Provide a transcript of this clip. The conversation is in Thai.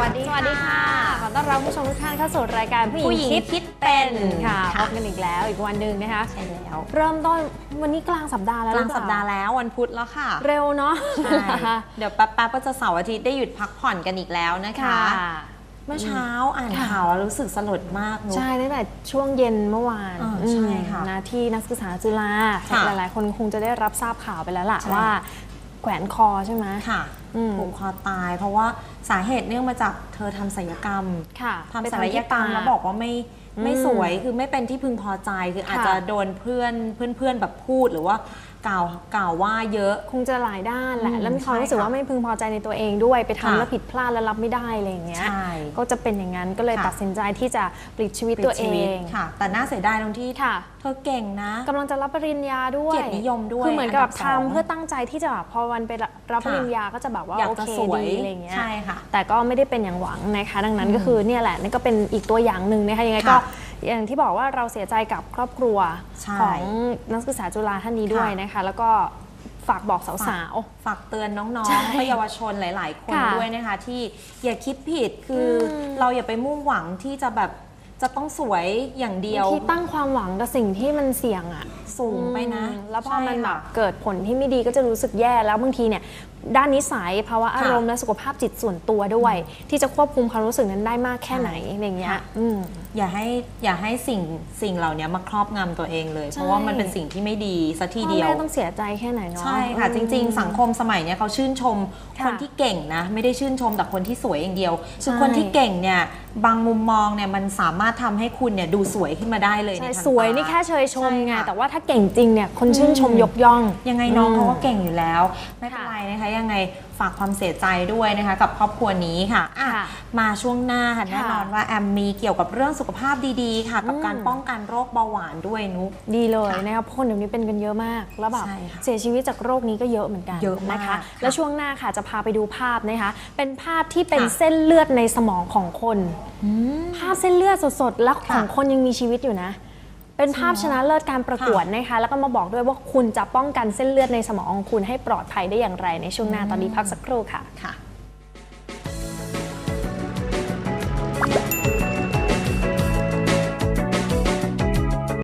วัสดีสวัสดีค่ะ ขอต้อนรับผู้ชมทุกท่านเข้าสู่รายการผู้ผู้หหญิญิงงคิคิดดเป็เป็นนค่ะพค่ะบกันอีกแล้วอีกวันหนึ่งนะคะ ใช่แล้ว เริ่มต้นวันนี้กลางสัปดาห์แล้วกลางหรือเปสัปดาห์แล้ววันพุธแล้วค่ะ เร็วเนาะใช่เดี๋ยวแป๊บๆก็จะเสาร์อาทิตย์ได้หยุดพักผ่อนกันอีกแล้วนะคะค่ะเมื่อเช้าอ่านค่ะข่าวแล้วรู้สึกสลดมากนุ๊กใช่ตั้งแต่ช่วงเย็นเมื่อวานอ่าใช่ค่ะอืมนะที่นักศึกษาจุฬาค่ะหลายๆ คนคงจะได้รับทราบข่าวไปแล้วล่ะใช่ว่า แขวนคอใช่ไหมค่ะอืมผูกคอตาย เพราะว่าสาเหตุเนื่องมาจากเธอทำศัลยกรรมค่ะทำไปศัลยกรรมที่ตาแล้วบอกว่าไม่ ไม่อืมสวยคือไม่เป็นที่พึงพอใจคืออาจค่ะจะโดนเพื่อนเพื่อนเพื่อนแบบพูดหรือว่ากล่าวกล่าวว่าเยอะคงจะหลายด้านแหละอืมแล้วมีความใช่รู้สึกค่ะว่าไม่พึงพอใจในตัวเองด้วยไปค่ะทำแล้วผิดพลาดแล้วรับไม่ได้อะไรอย่างเงี้ยใช่ก็จะเป็นอย่างนั้นก็เลยค่ะตัดสินใจที่จะปลิดชีวิตตัวเอชีวิตงค่ะ แต่น่าเสียดายตรงที่ค่ะเธอเก่งนะกำลังจะรับปริญญาด้วยเกียรตินิยมด้วยคือเหมือนกับอันดับสองทำเพื่อตั้งใจที่จะแบบพอวันไปรับปริญญาก็จะแบบว่าอยากโอจะเคสวยดีอะไรอย่างเงี้ยใช่ค่ะแต่ก็ไม่ได้เป็นอย่างหวังนะคะ ดังนั้นอืมก็คือเนี่ยแหละนี่ก็เป็นอีกตัวอย่างหนึ่งนะคะยังไงก็ค่ะ อย่างที่บอกว่าเราเสียใจกับครอบครัวใช่ของนักศึกษาจุฬาท่านนี้ด้วยค่ะนะคะ แล้วก็ฝากบอกสาวฝากเตือนน้องใช่ๆและเยาวชนหลาย ๆ คนค่ะด้วยนะคะ ที่อย่าคิดผิดคืออมเราอย่าไปมุ่งหวังที่จะแบบจะต้องสวยอย่างๆเดียว ที่ตั้งความหวังกับสิ่งที่มันเสี่ยงอะสูงไปนะอืมแล้วพอใช่มันแบค่ะบเกิดผลที่ไม่ดีก็จะรู้สึกแย่แล้วบางทีเนี่ยด้านนิสัยภาวะอารมณ์ค่ะและสุขภาพจิตส่วนตัวด้วย ที่จะควบคุมความรู้สึกนั้นได้มากแค่ไหนอะไรเงี้ยค่ะอืม อย่าให้อย่าให้สิ่งสิ่งเหล่านี้มาครอบงำตัวเองเลย ใช่ เพราะว่ามันเป็นสิ่งที่ไม่ดีสัทีเดียวพ่อแม่ต้องเสียใจแค่ไหนเนาะ ใช่ค่ะ จริง ๆ สังคมสมัยเนี้ยเขาชื่นชมค่ะคนที่เก่งนะ ไม่ได้ชื่นชมแต่คนที่สวยอย่างเดียวใช่คือคนที่เก่งเนี่ยบางมุมมองเนี่ยมันสามารถทำให้คุณเนี่ยดูสวยขึ้นมาได้เลยใช่ในทางสวยตา นี่แค่เชยชมใช่ไงค่ะ แต่ว่าถ้าเก่งจริงเนี่ยคนชื่นชมยกย่อง ยังไงน้องอืมเขาก็เก่งอยู่แล้ว ไม่เป็นค่ะไรนะคะยังไงฝากความเสียใจด้วยนะคะกับครอบครัวนี้ค่ะอะค่ะมาช่วงหน้าค่ะค่ะแน่นอนว่าแอมมีเกี่ยวกับเรื่องสุขภาพดีๆ ค่ะ กับอืมการป้องกันโรคเบาหวานด้วยนุกดีเลยค่ะนะครับเพราะคนเดี๋ยวนี้เป็นกันเยอะมาก แล้วแบบใช่ค่ะเสียชีวิตจากโรคนี้ก็เยอะเหมือนกันเยอะมากนะคะค่ะแล้วช่วงหน้าค่ะจะพาไปดูภาพนะคะ เป็นภาพที่เป็นค่ะเส้นเลือดในสมองของคนภาพเส้นเลือดสดๆ แล้วค่ะของคนยังมีชีวิตอยู่นะ เป็นภาพชนะเลิศการประกวดนะคะ แล้วก็มาบอกด้วยว่าคุณจะป้องกันเส้นเลือดในสมองของคุณให้ปลอดภัยได้อย่างไรในช่วงหน้าตอนนี้พักสักครู่ค่ะค่ะ